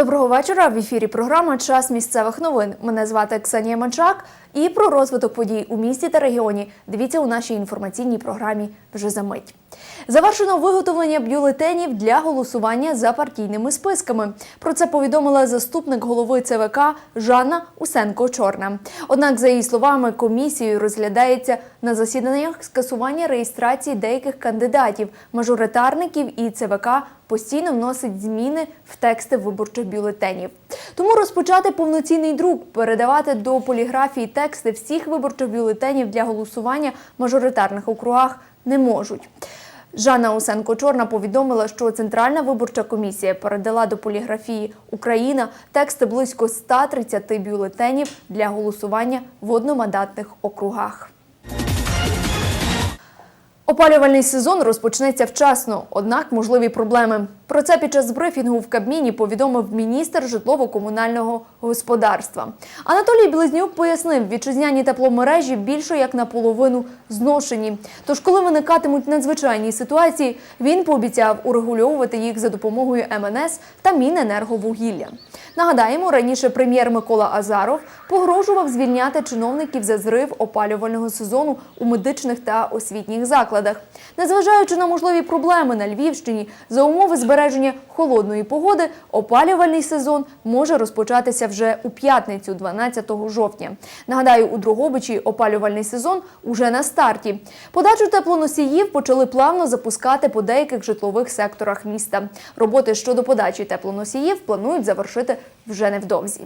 Доброго вечора. В ефірі програма Час місцевих новин. Мене звати Ксенія Манчак. І про розвиток подій у місті та регіоні дивіться у нашій інформаційній програмі вже за мить. Завершено виготовлення бюлетенів для голосування за партійними списками. Про це повідомила заступник голови ЦВК Жанна Усенко-Чорна. Однак, за її словами, комісією розглядається на засіданнях скасування реєстрації деяких кандидатів, мажоритарників і ЦВК постійно вносить зміни в тексти виборчих бюлетенів. Тому розпочати повноцінний друк, передавати до поліграфії тексти всіх виборчих бюлетенів для голосування в мажоритарних округах не можуть. Жанна Усенко-Чорна повідомила, що Центральна виборча комісія передала до поліграфії Україна тексти близько 130 бюлетенів для голосування в одномандатних округах. Опалювальний сезон розпочнеться вчасно, однак можливі проблеми. Про це під час брифінгу в Кабміні повідомив міністр житлово-комунального господарства. Анатолій Близнюк пояснив, вітчизняні тепломережі більше як наполовину зношені. Тож, коли виникатимуть надзвичайні ситуації, він пообіцяв урегульовувати їх за допомогою МНС та Міненерговугілля. Нагадаємо, раніше прем'єр Микола Азаров погрожував звільняти чиновників за зрив опалювального сезону у медичних та освітніх закладах. Незважаючи на можливі проблеми на Львівщині, за умови збереження холодної погоди, опалювальний сезон може розпочатися вже у п'ятницю, 12 жовтня. Нагадаю, у Дрогобичі опалювальний сезон уже на старті. Подачу теплоносіїв почали плавно запускати по деяких житлових секторах міста. Роботи щодо подачі теплоносіїв планують завершити вже невдовзі.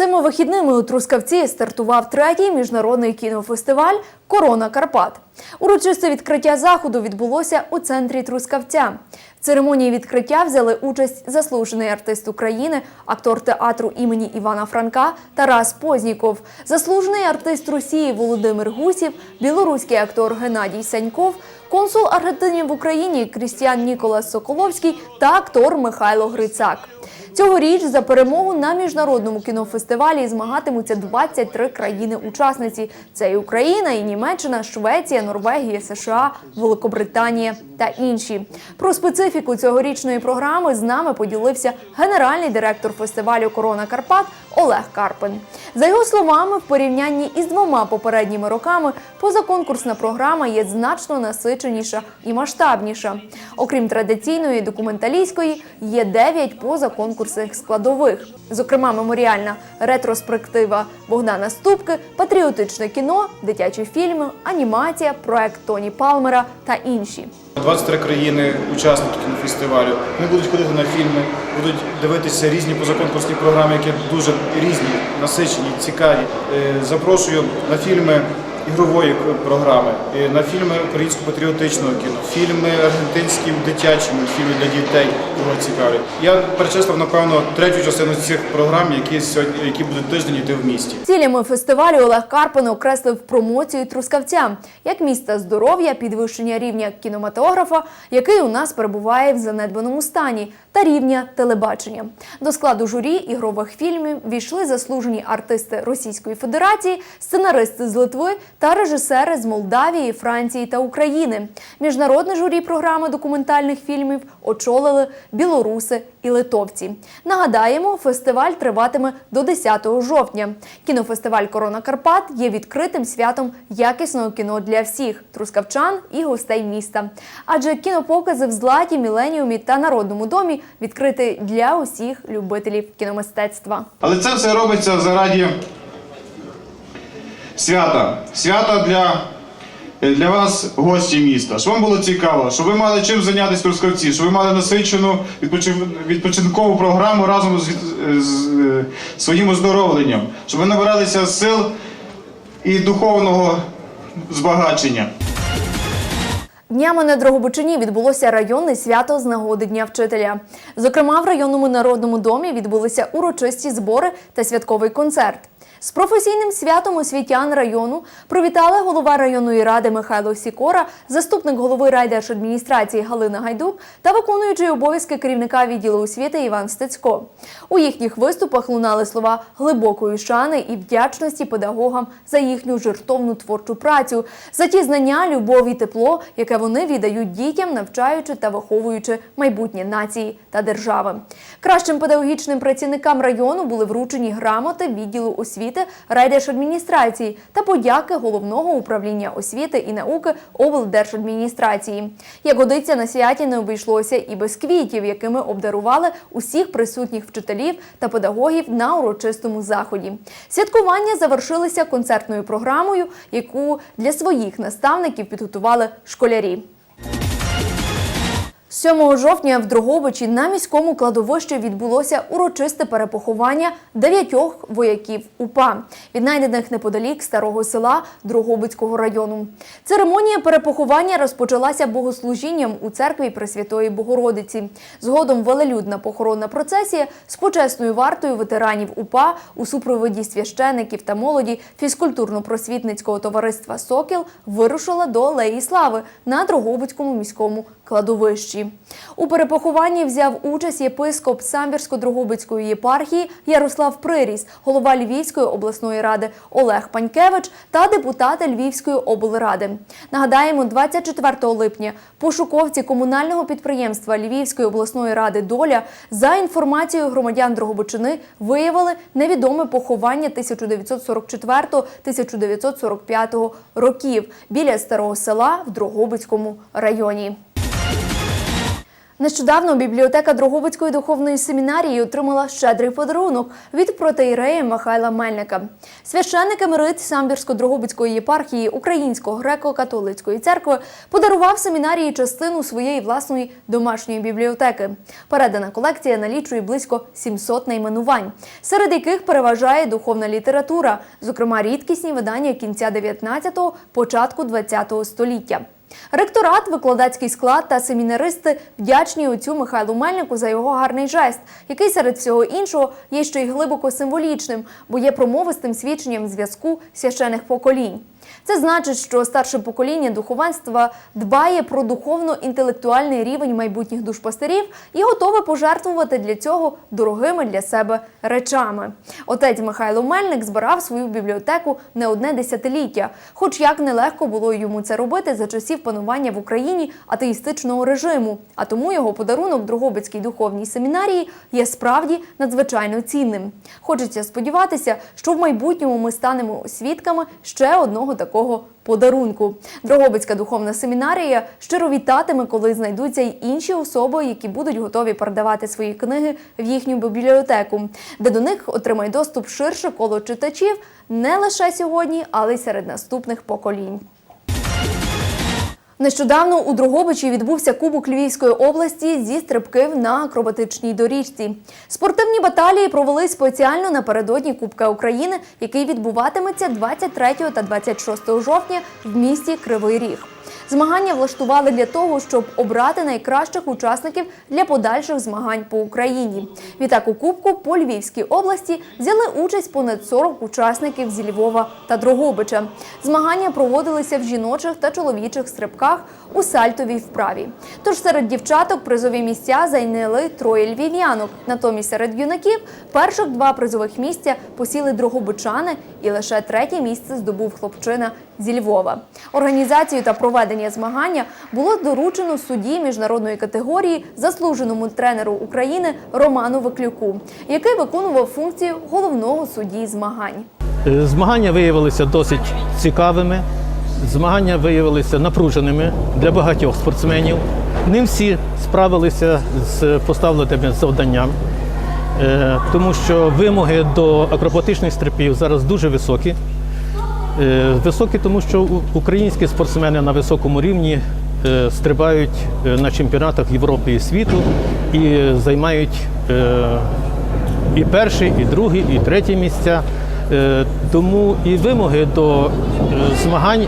Цими вихідними у Трускавці стартував третій міжнародний кінофестиваль Корона Карпат. Урочисте відкриття заходу відбулося у центрі Трускавця. В церемонії відкриття взяли участь заслужений артист України, актор театру імені Івана Франка Тарас Позніков, заслужений артист Росії Володимир Гусів, білоруський актор Геннадій Саньков, консул Аргентини в Україні Крістіан Ніколас Соколовський та актор Михайло Грицак. Цьогоріч за перемогу на міжнародному кінофестивалі змагатимуться 23 країни-учасниці. Це і Україна, і Німеччина, Швеція, Норвегія, США, Великобританія та інші. Про специфіку цьогорічної програми з нами поділився генеральний директор фестивалю Корона Карпат Олег Карпин. За його словами, в порівнянні із двома попередніми роками позаконкурсна програма є значно насиченіша і масштабніша. Окрім традиційної документалістської, є 9 позаконкурсних складових, зокрема меморіальна ретроспектива Богдана Ступки, патріотичне кіно, дитячі фільми, анімація, проект Тоні Палмера та інші. 23 країни учасники кінофестивалю. Вони будуть ходити на фільми, будуть дивитися різні позаконкурсні програми, які дуже різні, насичені, цікаві. Е, Запрошую на фільми ігрової програми, на фільми українсько-патріотичного кіно, фільми аргентинські дитячі мультфільми для дітей, кого цікаві. Я перечислив, напевно, третю частину цих програм, які сьогодні які будуть тиждень йти в місті. Цілями фестивалю Олег Карпин окреслив промоцію трускавця як міста здоров'я, підвищення рівня кінематографа, який у нас перебуває в занедбаному стані, та рівня телебачення. До складу журі ігрових фільмів війшли заслужені артисти Російської Федерації, сценаристи з Литви та режисери з Молдавії, Франції та України. Міжнародне журі програми документальних фільмів очолили білоруси і литовці. Нагадаємо, фестиваль триватиме до 10 жовтня. Кінофестиваль Корона Карпат є відкритим святом якісного кіно для всіх трускавчан і гостей міста. Адже кінопокази в златі, міленіумі та народному домі відкриті для усіх любителів кіномистецтва. Але це все робиться заради свята. Свята для, для вас, гості міста. Щоб вам було цікаво, щоб ви мали чим зайнятися трускавці, щоб ви мали насичену відпочинкову програму разом з, від- з е, своїм оздоровленням, щоб ви набиралися сил і духовного збагачення. Днями на Дрогобичині відбулося районне свято з нагоди Дня вчителя. Зокрема, в районному народному домі відбулися урочисті збори та святковий концерт. З професійним святом освітян району привітали голова районної ради Михайло Сікора, заступник голови райдержадміністрації Галина Гайдук та виконуючий обов'язки керівника відділу освіти Іван Стецько. У їхніх виступах лунали слова глибокої шани і вдячності педагогам за їхню жертовну творчу працю, за ті знання, любов і тепло, яке вони віддають дітям, навчаючи та виховуючи майбутнє нації та держави. Кращим педагогічним працівникам району були вручені грамоти відділу освіти райдержадміністрації та подяки головного управління освіти і науки облдержадміністрації. Як годиться на святі не обійшлося і без квітів, якими обдарували усіх присутніх вчителів та педагогів на урочистому заході. Святкування завершилися концертною програмою, яку для своїх наставників підготували школярі. 7 жовтня в Дрогобичі на міському кладовищі відбулося урочисте перепоховання дев'ятьох вояків УПА, віднайдених неподалік старого села Дрогобицького району. Церемонія перепоховання розпочалася богослужінням у церкві Пресвятої Богородиці. Згодом велелюдна похоронна процесія з почесною вартою ветеранів УПА у супроводі священиків та молоді фізкультурно-просвітницького товариства Сокіл вирушила до Алеї Слави на Дрогобицькому міському кладовищі. У перепохованні взяв участь єпископ Самбірсько-Дрогобицької єпархії Ярослав Приріс, голова Львівської обласної ради Олег Панькевич та депутати Львівської облради. Нагадаємо, 24 липня пошуковці комунального підприємства Львівської обласної ради Доля за інформацією громадян Дрогобичини виявили невідоме поховання 1944-1945 років біля старого села в Дрогобицькому районі. Нещодавно бібліотека Дрогобицької духовної семінарії отримала щедрий подарунок від протеєрея Михайла Мельника. Священник емерит Самбірсько-Дрогобицької єпархії Української греко-католицької церкви подарував семінарії частину своєї власної домашньої бібліотеки. Передана колекція налічує близько 700 найменувань, серед яких переважає духовна література, зокрема рідкісні видання кінця 19-го, початку 20-го століття. Ректорат, викладацький склад та семінаристи вдячні отцю Михайлу Мельнику за його гарний жест, який серед всього іншого є ще й глибоко символічним, бо є промовистим свідченням зв'язку священих поколінь. Це значить, що старше покоління духовенства дбає про духовно-інтелектуальний рівень майбутніх душпастерів і готове пожертвувати для цього дорогими для себе речами. Отець Михайло Мельник збирав свою бібліотеку не одне десятиліття, хоч як нелегко було йому це робити за часів панування в Україні атеїстичного режиму. А тому його подарунок Дрогобицькій духовній семінарії є справді надзвичайно цінним. Хочеться сподіватися, що в майбутньому ми станемо свідками ще одного такого подарунку. Дрогобицька духовна семінарія щиро вітатиме, коли знайдуться й інші особи, які будуть готові передавати свої книги в їхню бібліотеку, де до них отримає доступ ширше коло читачів не лише сьогодні, але й серед наступних поколінь. Нещодавно у Дрогобичі відбувся Кубок Львівської області зі стрибків на акробатичній доріжці. Спортивні баталії провели спеціально напередодні Кубка України, який відбуватиметься 23 та 26 жовтня в місті Кривий Ріг. Змагання влаштували для того, щоб обрати найкращих учасників для подальших змагань по Україні. Відтак у Кубку по Львівській області взяли участь понад 40 учасників зі Львова та Дрогобича. Змагання проводилися в жіночих та чоловічих стрибках у сальтовій вправі. Тож серед дівчаток призові місця зайняли троє львів'янок. Натомість серед юнаків перших два призових місця посіли дрогобичани, і лише третє місце здобув хлопчина зі Львова. Організацію та проведення змагання було доручено судді міжнародної категорії, заслуженому тренеру України Роману Виклюку, який виконував функцію головного судді змагань. Е, Змагання виявилися досить цікавими. Змагання виявилися напруженими для багатьох спортсменів. Не всі справилися з поставленими завданням, е, тому що вимоги до акробатичних стрибків зараз дуже високі. Е, Високі, тому що українські спортсмени на високому рівні е, стрибають е, на чемпіонатах Європи і світу і займають і перші, і другі, і треті місця. Тому і вимоги до змагань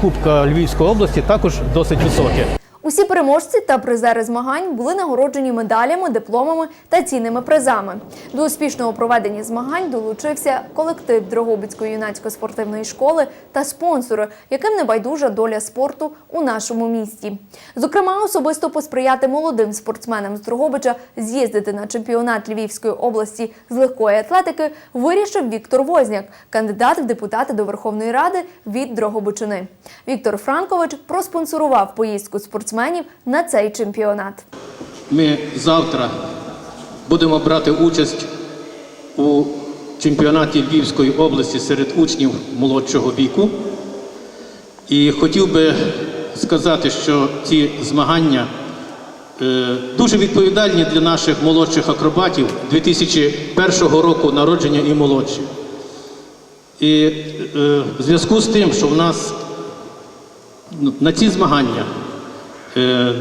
Кубка Львівської області також досить високі. Усі переможці та призери змагань були нагороджені медалями, дипломами та цінними призами. До успішного проведення змагань долучився колектив Дрогобицької юнацько-спортивної школи та спонсори, яким не байдужа доля спорту у нашому місті. Зокрема, особисто посприяти молодим спортсменам з Дрогобича з'їздити на чемпіонат Львівської області з легкої атлетики вирішив Віктор Возняк, кандидат в депутати до Верховної Ради від Дрогобичини. Віктор Франкович проспонсорував поїздку спортсменів на цей чемпіонат. Ми завтра будемо брати участь у чемпіонаті Львівської області серед учнів молодшого віку. І хотів би сказати, що ці змагання е, дуже відповідальні для наших молодших акробатів 2001 року народження і молодші. І е, в зв'язку з тим, що в нас ну, на ці змагання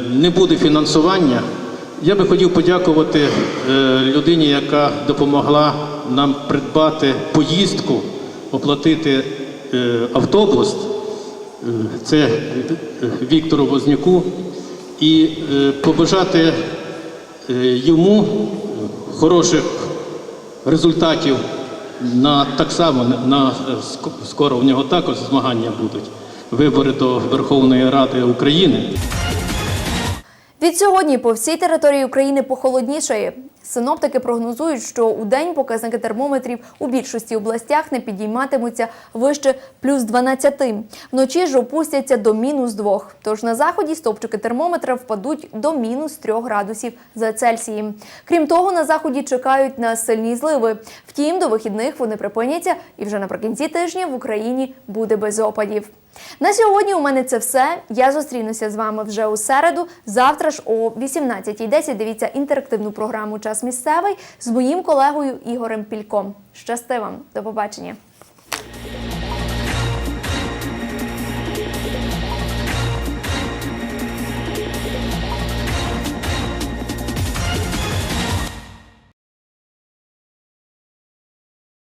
не буде фінансування, я би хотів подякувати е, людині, яка допомогла нам придбати поїздку, оплатити е, автобус. Е, Це е, Віктору Вознюку, і е, побажати е, йому хороших результатів на так само на, на е, ск- скоро у нього також змагання будуть. Вибори до Верховної Ради України. Від сьогодні по всій території України похолоднішає. Синоптики прогнозують, що у день показники термометрів у більшості областях не підійматимуться вище плюс 12. Вночі ж опустяться до мінус 2. Тож на заході стопчики термометра впадуть до мінус 3 градусів за Цельсієм. Крім того, на заході чекають на сильні зливи. Втім, до вихідних вони припиняться, і вже наприкінці тижня в Україні буде без опадів. На сьогодні у мене це все. Я зустрінуся з вами вже у середу. Завтра ж о 18.10 дивіться інтерактивну програму Час місцевий з моїм колегою Ігорем Пільком. Щасти вам, до побачення.